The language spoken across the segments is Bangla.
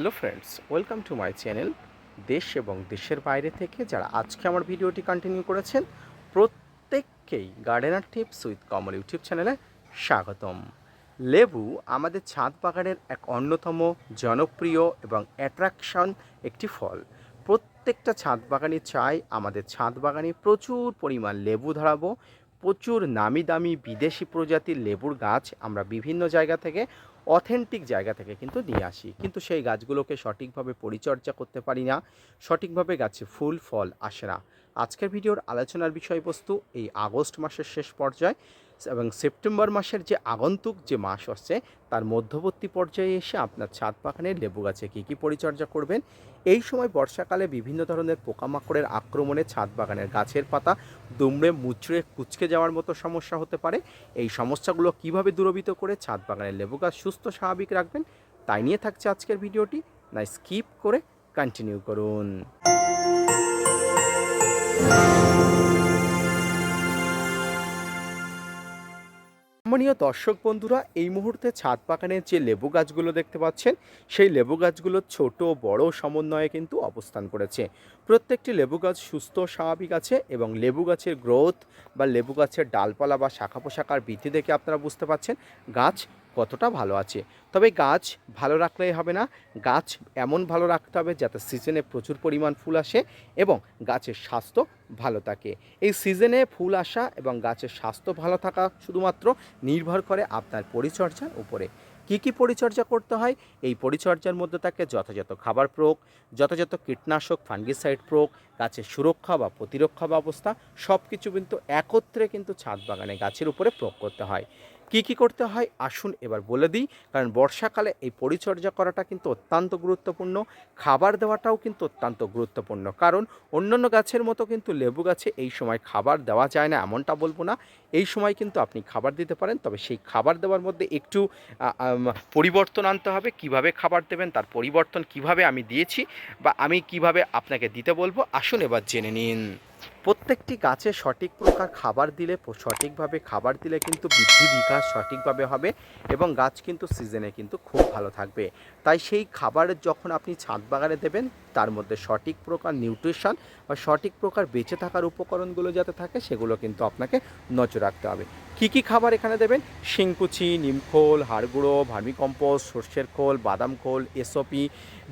Hello friends, welcome to my channel দেশ এবং দেশের বাইরে থেকে যারা আজকে আমার ভিডিওটি কন্টিনিউ করেছেন, প্রত্যেককেই gardener tips with Kamal YouTube চ্যানেলে স্বাগতম। লেবু আমাদের ছাদ বাগানের এক অন্যতম জনপ্রিয় এবং অ্যাট্রাকশন একটি ফল। প্রত্যেকটা ছাদ বাগানই চাই, আমাদের ছাদ বাগানে প্রচুর পরিমাণ লেবু ধরাবো, প্রচুর নামি দামি বিদেশি প্রজাতির লেবুর গাছ আমরা বিভিন্ন জায়গা থেকে অথেন্টিক জায়গা থেকে কিন্তু নিয়ে আসি। কিন্তু সেই গাছগুলোকে সঠিকভাবে পরিচর্যা করতে পারি না, সঠিকভাবে গাছে ফুল, ফল আসে না। আজকের ভিডিওর আলোচনার বিষয়বস্তু এই আগস্ট মাসের শেষ পর্যায়ে। এবং সেপ্টেম্বর মাসের যে আগন্তুক যে মাস আসছে, তার মধ্যবর্তী পর্যায়ে এসে আপনার ছাদ বাগানের লেবু গাছে কী কী পরিচর্যা করবেন? এই সময় বর্ষাকালে বিভিন্ন ধরনের পোকামাকড়ের আক্রমণে ছাদ বাগানের গাছের পাতা দুমড়ে মুচড়ে কুচকে যাওয়ার মতো সমস্যা হতে পারে। এই সমস্যাগুলো কীভাবে দূরীভূত করে ছাদ বাগানের লেবু গাছ সুস্থ, স্বাভাবিক রাখবেন, তাই নিয়ে থাকছে আজকের ভিডিওটি। না, স্কিপ করে কন্টিনিউ করুন। সম্মানীয় দর্শক বন্ধুরা, এই মুহূর্তে ছাদ বাগানের যে লেবু গাছগুলো দেখতে পাচ্ছেন, সেই লেবু গাছগুলো ছোট, বড় সমন্বয়ে কিন্তু অবস্থান করেছে। প্রত্যেকটি লেবু গাছ সুস্থ, স্বাভাবিক আছে এবং লেবু গাছের গ্রোথ বা লেবু গাছের ডালপালা বা শাখা পোশাকার বৃদ্ধি দেখে আপনারা বুঝতে পাচ্ছেন, গাছ কতটা ভালো আছে। তবে গাছ ভালো রাখলেই হবে না। গাছ এমন ভালো রাখতে হবে যাতে সিজনে প্রচুর পরিমাণ ফুল আসে এবং গাছের স্বাস্থ্য ভালো থাকে। এই সিজনে ফুল আসা এবং গাছের স্বাস্থ্য ভালো থাকা শুধুমাত্র নির্ভর করে আপনার পরিচর্যার উপরে। কি কি পরিচর্যা করতে হয়? এই পরিচর্যার মধ্যে থাকে যথাযথ খাবার প্রয়োগ, যথাযথ কীটনাশক, ফাঙ্গিসাইড প্রয়োগ, গাছের সুরক্ষা বা প্রতিরক্ষা ব্যবস্থা সব কিছু কিন্তু একত্রে কিন্তু ছাদ বাগানে গাছের উপরে প্রয়োগ করতে হয়। কি কি করতে হয়? আসুন এবার বলে দিই, কারণ বর্ষাকালে এই পরিচর্যা করাটা কিন্তু অত্যন্ত গুরুত্বপূর্ণ, খাবার দেওয়াটাও কিন্তু অত্যন্ত গুরুত্বপূর্ণ। কারণ অন্যান্য গাছের মতো কিন্তু লেবু গাছে এই সময় খাবার দেওয়া যায় না, এমনটা বলব না। এই সময় কিন্তু আপনি খাবার দিতে পারেন, তবে সেই খাবার দেওয়ার মধ্যে একটু পরিবর্তন আনতে হবে। কীভাবে খাবার দেবেন, তার পরিবর্তন কীভাবে আমি দিয়েছি বা আমি কীভাবে আপনাকে দিতে বলব, আসুন এবার জেনে নিন। প্রত্যেকটি গাছে সঠিক প্রকার খাবার দিলে, সঠিকভাবে খাবার দিলে কিন্তু বৃদ্ধি বিকাশ সঠিকভাবে হবে এবং গাছ কিন্তু সিজনে কিন্তু খুব ভালো থাকবে। তাই সেই খাবারের যখন আপনি ছাদ বাগানে দেবেন তার মধ্যে সঠিক প্রকার নিউট্রিশন বা সঠিক প্রকার বেঁচে থাকার উপকরণগুলো যাতে থাকে, সেগুলো কিন্তু আপনাকে নজর রাখতে হবে। কি কি খাবার এখানে দেবেন? শিংকুচি নিমখোল হাড়গুঁড়ো, ভার্মিকম্পোস্ট, সর্ষের খোল, বাদাম খোল, এসওপি,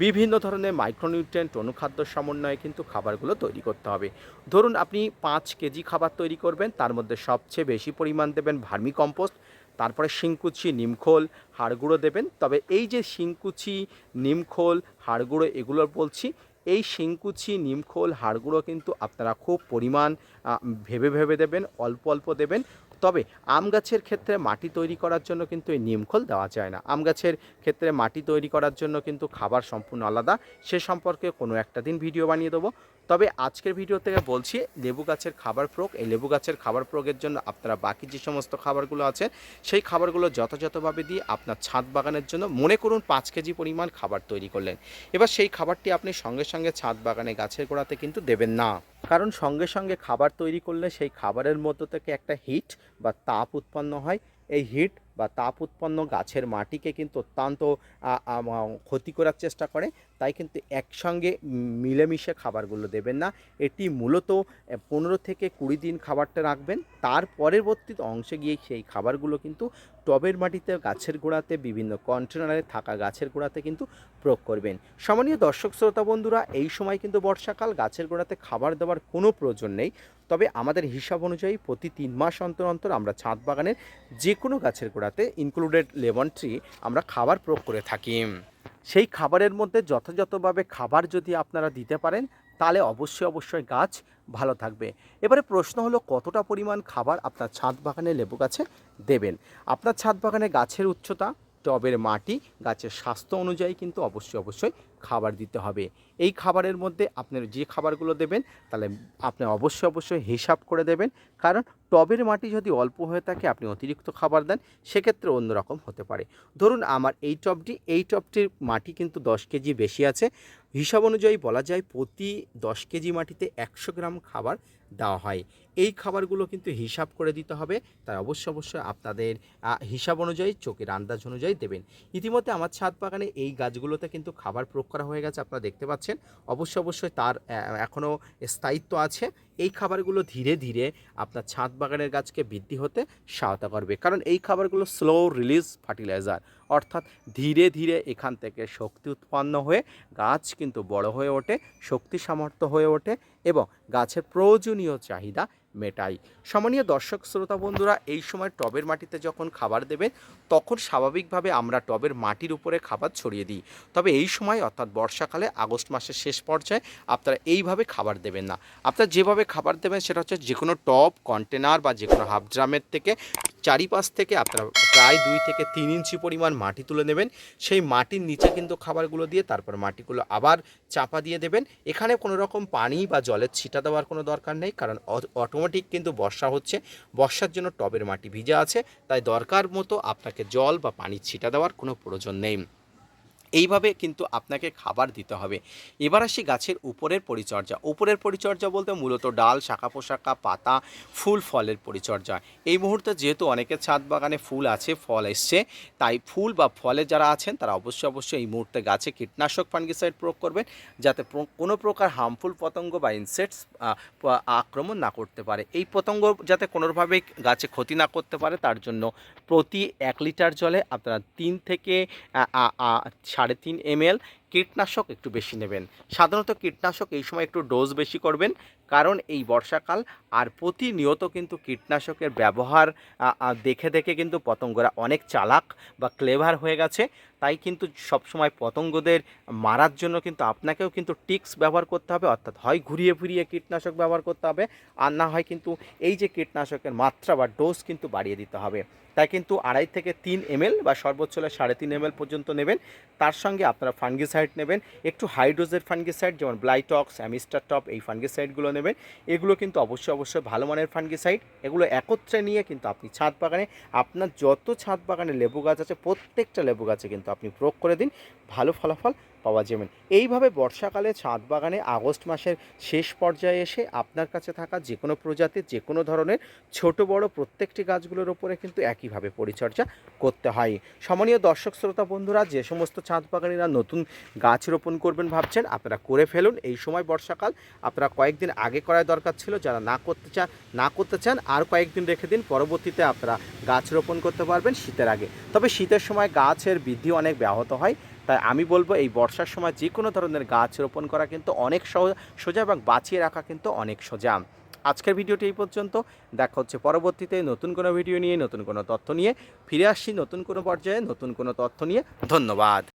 বিভিন্ন ধরনের মাইক্রোনিউট্রিয়েন্ট অনুখাদ্য সমন্বয়ে কিন্তু খাবারগুলো তৈরি করতে হবে। ধরুন, আপনি পাঁচ কেজি খাবার তৈরি করবেন, তার মধ্যে সবচেয়ে বেশি পরিমাণ দেবেন ভার্মিকম্পোস্ট তারপরে শিংকুচি, নিমখোল, হাড়গুঁড়ো দেবেন। তবে এই যে শিংকুচি, নিমখোল, হাড়গুঁড়ো এগুলো বলছি, এই শিংকুচি, নিমখোল, হাড়গুঁড়ো কিন্তু আপনারা খুব পরিমাণ ভেবে ভেবে দেবেন, অল্প অল্প দেবেন। তবে আম গাছের ক্ষেত্রে মাটি তৈরি করার জন্য কিন্তু এই নিমখোল দেওয়া যায় না। আম গাছের ক্ষেত্রে মাটি তৈরি করার জন্য কিন্তু খাবার সম্পূর্ণ আলাদা। সে সম্পর্কে কোনো একটা দিন ভিডিও বানিয়ে দেবো। তবে আজকের ভিডিও থেকে বলছি, লেবু গাছের খাবার প্রয়োগ, এই লেবু গাছের খাবার প্রয়োগের জন্য আপনারা বাকি যে সমস্ত খাবারগুলো আছে, সেই খাবারগুলো যথাযথভাবে দিয়ে আপনার ছাদ বাগানের জন্য মনে করুন পাঁচ কেজি পরিমাণ খাবার তৈরি করলেন। এবার সেই খাবারটি আপনি সঙ্গে সঙ্গে ছাদ বাগানে গাছের গোড়াতে কিন্তু দেবেন না। কারণ সঙ্গে সঙ্গে খাবার তৈরি করলে সেই খাবারের মধ্য থেকে একটা হিট বা তাপ উৎপন্ন হয়। এই হিট বা তাপ উৎপন্ন গাছের মাটিকে কিন্তু অত্যন্ত ক্ষতি করার চেষ্টা করে। তাই কিন্তু একসঙ্গে মিলেমিশে খাবারগুলো দেবেন না। এটি মূলত পনেরো থেকে কুড়ি দিন খাবারটা রাখবেন। তার পরবর্তী অংশে গিয়ে সেই খাবারগুলো কিন্তু টবের মাটিতে, গাছের গোড়াতে, বিভিন্ন কন্টেনারে থাকা গাছের গোড়াতে কিন্তু প্রয়োগ করবেন। সম্মানীয় দর্শক, শ্রোতা বন্ধুরা, এই সময় কিন্তু বর্ষাকাল, গাছের গোড়াতে খাবার দেওয়ার কোনো প্রয়োজন নেই। তবে আমাদের হিসাব অনুযায়ী প্রতি তিন মাস অন্তর অন্তর আমরা ছাদ বাগানের যে কোনো গাছের গোড়াতে ইনক্লুডেড লেমন ট্রি আমরা খাবার প্রয়োগ করে থাকি। সেই খাবারের মধ্যে যথাযথভাবে খাবার যদি আপনারা দিতে পারেন, তাহলে অবশ্যই অবশ্যই গাছ ভালো থাকবে। এবারে প্রশ্ন হলো, কতটা পরিমাণ খাবার আপনার ছাদ বাগানে লেবু গাছে দেবেন? আপনার ছাদ বাগানে গাছের উচ্চতা টবের মাটি গাছের স্বাস্থ্য অনুযায়ী কিন্তু অবশ্যই অবশ্যই খাবার দিতে হবে। এই খাবারের মধ্যে আপনার যে খাবারগুলো দেবেন, তাহলে আপনি অবশ্যই অবশ্যই হিসাব করে দেবেন। কারণ টবের মাটি যদি অল্প হয়ে থাকে, আপনি অতিরিক্ত খাবার দেন, সেক্ষেত্রে অন্যরকম হতে পারে। ধরুন আমার এই টবটি, এই টবটির মাটি কিন্তু দশ কেজি বেশি আছে। হিসাব অনুযায়ী বলা যায় প্রতি দশ কেজি মাটিতে একশো গ্রাম খাবার দেওয়া হয়। এই খাবারগুলো কিন্তু হিসাব করে দিতে হবে। তাই অবশ্যই অবশ্যই আপনাদের হিসাব অনুযায়ী, চোখের আন্দাজ অনুযায়ী দেবেন। ইতিমধ্যে আমার ছাদ বাগানে এই গাছগুলোতে কিন্তু খাবার প্রয়োগ করা হয়ে গেছে, আপনারা দেখতে পাচ্ছেন। অবশ্যই অবশ্যই তার এখনও স্থায়িত্ব আছে। এই খাবারগুলো ধীরে ধীরে আপনার ছাদ বাগানের গাছকে বৃদ্ধি হতে সহায়তা করবে। কারণ এই খাবারগুলো স্লো রিলিজ ফার্টিলাইজার অর্থাৎ ধীরে ধীরে এখান থেকে শক্তি উৎপন্ন হয়ে গাছ কিন্তু বড় হয়ে ওঠে, শক্তি সামর্থ্য হয়ে ওঠে এবং গাছের প্রয়োজনীয় চাহিদা মেটাই। সম্মানীয় দর্শক, শ্রোতা বন্ধুরা, এই সময় টবের মাটিতে যখন খাবার দেবেন, তখন স্বাভাবিকভাবে আমরা টবের মাটির উপরে খাবার ছড়িয়ে দিই। তবে এই সময়, অর্থাৎ বর্ষাকালে, আগস্ট মাসের শেষ পর্যায়ে, আপনারা এইভাবে খাবার দেবেন না। আপনারা যেভাবে খাবার দেবেন, সেটা হচ্ছে যে কোনো টব, কন্টেনার বা যে কোনো হাফ ড্রামের থেকে, চারিপাশ থেকে আপনারা প্রায় দুই থেকে তিন ইঞ্চি পরিমাণ মাটি তুলে নেবেন। সেই মাটির নিচে কিন্তু খাবারগুলো দিয়ে তারপর মাটিগুলো আবার চাপা দিয়ে দেবেন। এখানে কোনো রকম পানি বা জলের ছিটা দেওয়ার কোনো দরকার নেই, কারণ অটোমেটিক কিন্তু বর্ষা হচ্ছে। বর্ষার জন্য টবের মাটি ভিজা আছে, তাই দরকার মতো আপনাকে জল বা পানি ছিটা দেওয়ার কোনো প্রয়োজন নেই। এইভাবে কিন্তু আপনাকে খাবার দিতে হবে। এবার আসি গাছের উপরের পরিচর্যা। উপরের পরিচর্যা বলতে মূলত ডাল, শাখা পোশাকা পাতা, ফুল, ফলের পরিচর্যা। এই মুহূর্তে যেহেতু অনেকের ছাদ বাগানে ফুল আছে, ফল এসছে, তাই ফুল বা ফলে যারা আছেন, তারা অবশ্যই অবশ্যই এই মুহূর্তে গাছে কীটনাশক ফাঙ্গিসাইড প্রয়োগ করবেন, যাতে কোনো প্রকার হার্মফুল পতঙ্গ বা ইনসেক্টস আক্রমণ না করতে পারে। এই পতঙ্গ যাতে কোনোভাবেই গাছে ক্ষতি না করতে পারে, তার জন্য প্রতি এক লিটার জলে আপনারা তিন থেকে সাড়ে তিন এমএল কীটনাশক একটু বেশি নেবেন। সাধারণত কীটনাশক এই সময় একটু ডোজ বেশি করবেন, কারণ এই বর্ষাকাল আর প্রতিনিয়ত কিন্তু কীটনাশকের ব্যবহার দেখে দেখে কিন্তু পতঙ্গরা অনেক চালাক বা ক্লেভার হয়ে গেছে। তাই কিন্তু সবসময় পতঙ্গদের মারার জন্য কিন্তু আপনাকেও কিন্তু টিক্স ব্যবহার করতে হবে, অর্থাৎ হয় ঘুরিয়ে ফিরিয়ে কীটনাশক ব্যবহার করতে হবে, আর না হয় কিন্তু এই যে কীটনাশকের মাত্রা বা ডোজ কিন্তু বাড়িয়ে দিতে হবে। তাই কিন্তু আড়াই থেকে তিন এমএল বা সর্বোচ্চ সাড়ে তিন এমএল পর্যন্ত নেবেন। তার সঙ্গে আপনারা ফাঙ্গিসাইড নেবেন, একটু হাইড্রোজের ফাঙ্গিসাইড, যেমন ব্লাইটক্স, অ্যামিস্টার টপ, এই ফাঙ্গিসাইডগুলো নেবেন। এগুলো কিন্তু অবশ্যই অবশ্যই ভালো মানের ফাঙ্গিসাইড। এগুলো একত্রে নিয়ে কিন্তু আপনি ছাদ বাগানে, আপনার যত ছাদ বাগানে লেবু গাছ আছে, প্রত্যেকটা লেবু গাছে কিন্তু আপনি প্রয়োগ করে দিন। ভালো ফলাফল পাওয়া যাবেন। এইভাবে বর্ষাকালে ছাদ বাগানে আগস্ট মাসের শেষ পর্যায়ে এসে আপনার কাছে থাকা যে কোনো প্রজাতির যে কোনো ধরনের ছোট, বড় প্রত্যেকটি গাছগুলোর ওপরে কিন্তু একইভাবে পরিচর্যা করতে হয়। সম্মানীয় দর্শক, শ্রোতা, বন্ধুরা, যে সমস্ত ছাদ বাগানিরা নতুন গাছ রোপণ করবেন ভাবছেন, আপনারা করে ফেলুন। এই সময় বর্ষাকাল, আপনারা কয়েকদিন আগে করার দরকার ছিল, যারা না করতে চান, না করতে চান, আর কয়েকদিন রেখে দিন, পরবর্তীতে আপনারা গাছ রোপণ করতে পারবেন শীতের আগে। তবে শীতের সময় গাছের বৃদ্ধি অনেক ব্যাহত হয়, তাই আমি বলব এই বর্ষার সময় যে কোনো ধরনের গাছ রোপণ করা কিন্তু অনেক সোজা এবং বাঁচিয়ে রাখা কিন্তু অনেক সোজা। আজকের ভিডিওটি এই পর্যন্ত। দেখা হচ্ছে পরবর্তীতে নতুন কোনো ভিডিও নিয়ে, নতুন কোনো তথ্য নিয়ে। ফিরে আসছি নতুন কোনো পর্যায়ে, নতুন কোনো তথ্য নিয়ে। ধন্যবাদ।